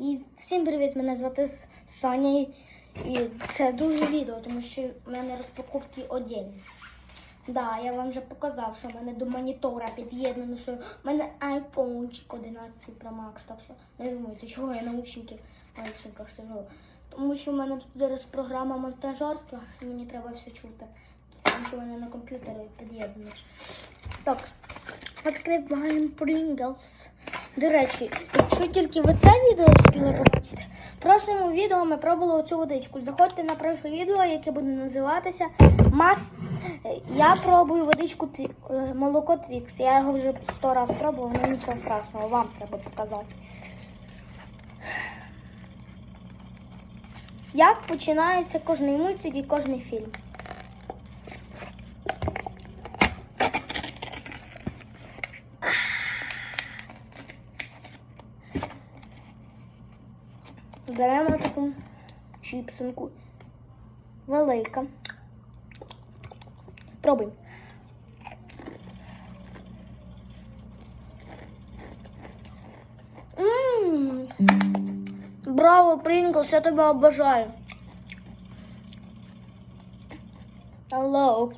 І всім привіт! Мене звати Саня. І це друге відео, тому що в мене розпаковки одягні. Да, я вам вже показав, що в мене до монітора під'єднано, що в мене iPhone 11 Pro Max, так що не думайте, чого я наушники в наушниках сижу. Тому що в мене тут зараз програма монтажерства, і мені треба все чути. Тому що в мене на комп'ютері під'єднано. Так, відкриваємо Pringles. До речі, якщо тільки ви це відео спіли побачити, в прошлому відео ми пробували оцю водичку. Заходьте на прошле відео, яке буде називатися Мас. е, Я пробую водичку Тві- е, молоко Твікс. Я його вже сто раз пробував, але нічого страшного, вам треба показати. Як починається кожний мультик і кожний фільм? Беремо таку чіпсинку. Велика. Пробуємо. Браво, Принглс, я тебе обожаю. Hello.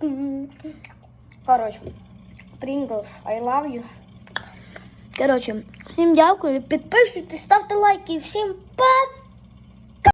Коротше, Принглс, I love you. Коротше, всім дякую, підписуйтесь, ставте лайки і всім пока!